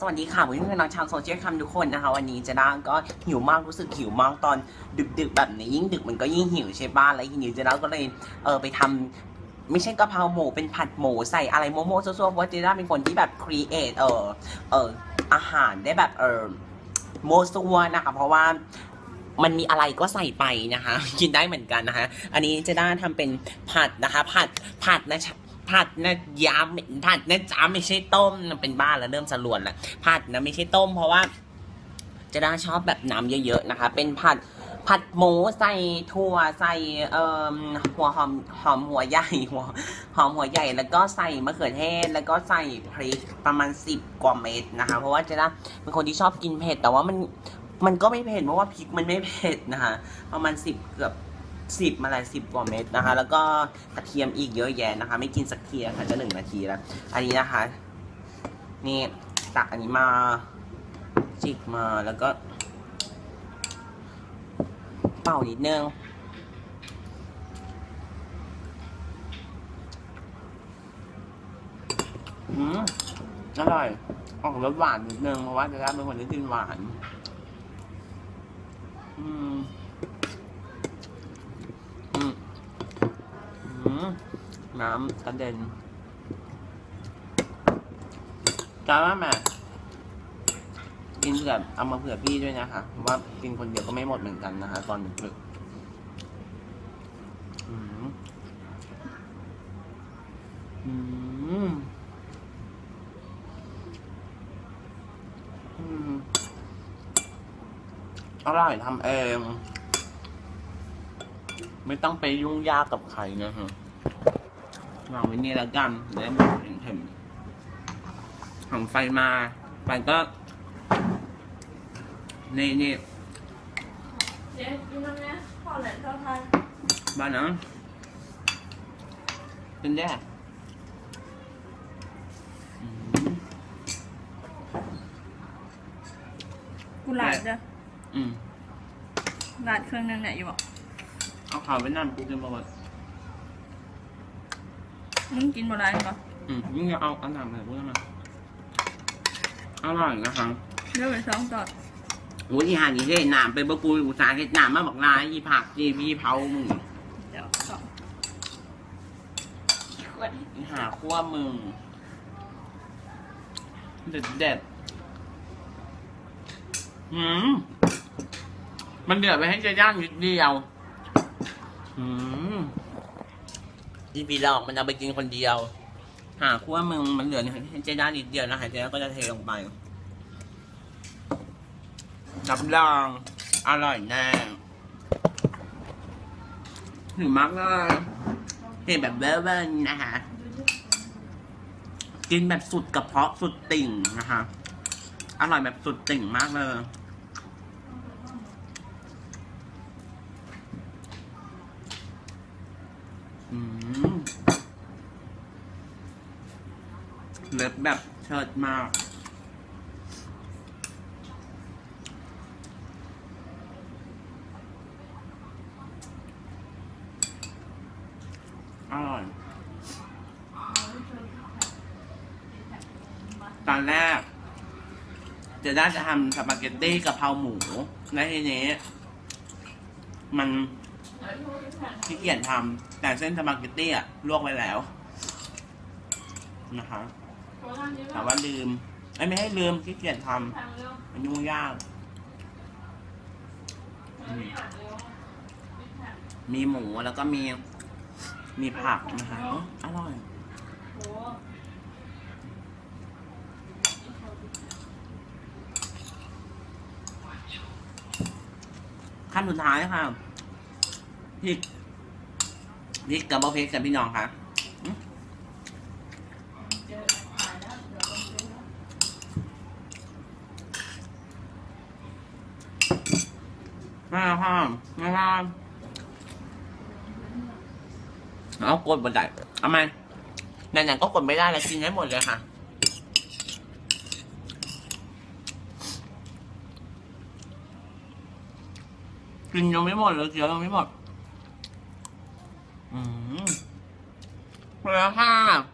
สวัสดีค่ะวันนี้คือน้องชาวโซเชียลคำทุกคนนะคะ วันนี้เจะด้าก็หิวมากรู้สึกหิวมากตอนดึกๆ แบบนี้ยิ่งดึกมันก็ยิ่งหิวใช่ป่ะแล้วทีนี้เจะด้าก็เลยเออไปทำไม่ใช่กะเพราหมูเป็นผัดหมูใส่อะไรโมโม่ซัวๆเพราะเจด้าเป็นคนที่แบบครีเอทเออเอออาหารได้แบบเออโมซัวนะคะเพราะว่ามันมีอะไรก็ใส่ไปนะคะ กินได้เหมือนกันนะคะ อันนี้เจด้าทำเป็นผัดนะคะ ผัดผัดนะ ผัดนะยำผัดนะจ้าไม่ใช่ต้มเป็นบ้าแล้วเริ่มสลวนแล้วผัดนะไม่ใช่ต้ม เพราะว่าเจด้ชอบแบบน้ำเยอะๆนะคะ เป็นผัดผัดหมูใส่ถั่วใส่เอ่อหัวหอมหอมหัวใหญ่หัวหอมหัวใหญ่แล้วก็ใส่มะเขือเทศแล้วก็ใส่พริกประมาณสิบกว่าเม็ดนะคะ เพราะว่าเจด้เป็นคนที่ชอบกินเผ็ดแต่ว่ามันมันก็ไม่เผ็ดเพราะว่าพริกมันไม่เผ็ดนะคะประมาณสิบเกือบ สิบมาหลายสิบกว่าเม็ดนะคะ แล้วก็กระเทียมอีกเยอะแยะนะคะ ไม่กินสักทีนะคะจะหนึ่งนาทีแล้ว อันนี้นะคะ นี่ตักอันนี้มาจิกมาแล้วก็ เป่านิดนึงอืมอร่อย ออกรสหวานนิดนึงเพราะว่าจะได้เป็นคนที่กินหวาน อืม อืม อืม น้ำกระเด็นจ้าว่าแม่กินแบบเอามาเผื่อพี่ด้วยนะคะเพราะว่ากินคนเดียวก็ไม่หมดเหมือนกันนะคะ ตอนดึกๆอืมอืมอืมอร่อยทำเอง ไม่ต้องไปยุ่งยากกับใครนะฮะ วางไว้นี่แล้วกันเดี๋ยวมันเห็นๆหังไฟมาไฟก็นี่นี่เจ๊กินน้ำเนี้ยพอแหละเท่าไทยบ้านนะเป็นแย่อืมกูหลาดจ้ะอืมหลาดเครื่องนึงเนี่ยอยู่บอกเอาข่าวไปนั่นกูจะมาว่า มึงกินโบราณปะอืมยิ่งจะเอาอันนั้นมาพูดมาอร่อยนะคะเลือกไปสองต่อโอ้ยอีหานี่เฮ็ดน้ำไปบะกูอุตสาห์เฮ็ดน้ำมาบอกลายอีผักจีพี่เผามึงเดี๋ยวสองอีหาขั้วมึงเด็ดเด็ดอืมมันเดือดไปให้เจะย่างนิดเดียวอืม อีปีหลอกมันเอาไปกินคนเดียว หาขั้วมึงมันเหลือให้เจะย่างนิดเดียวนะคะเจะก็จะเทลงไปรับรองอร่อยแน่ถึงมากเลยเห็นแบบเบ้อๆนะคะกินแบบสุดกระเพาะสุดติ่งนะคะอร่อยแบบสุดติ่งมากเลย อืม เล็บแบบเชิดมาก อร่อย ตอนแรก จะได้จะทำสปาเกตตี้กะเพราหมูในทีนี้ มัน ขี้เกียจทำแต่เส้นสปาเกตตี้อะลวกไว้แล้ว นะคะแต่ว่าลืมไอ้ไม่ให้ลืมขี้เกียจทำมันยุ่งยาก มีหมูแล้วก็มีมีผักนะคะอร่อยขั้นสุดท้ายค่ะ พริกพริกกับบะเพกกับพี่น้องค่ะมาค่ะมาค่ะเอากดบนได้เอาไมไหนๆก็กดไม่ได้แล้วกินให้หมดเลยค่ะกินยังไม่หมดเลยเคี้ยวยังไม่หมด อืมแล้วค่ะ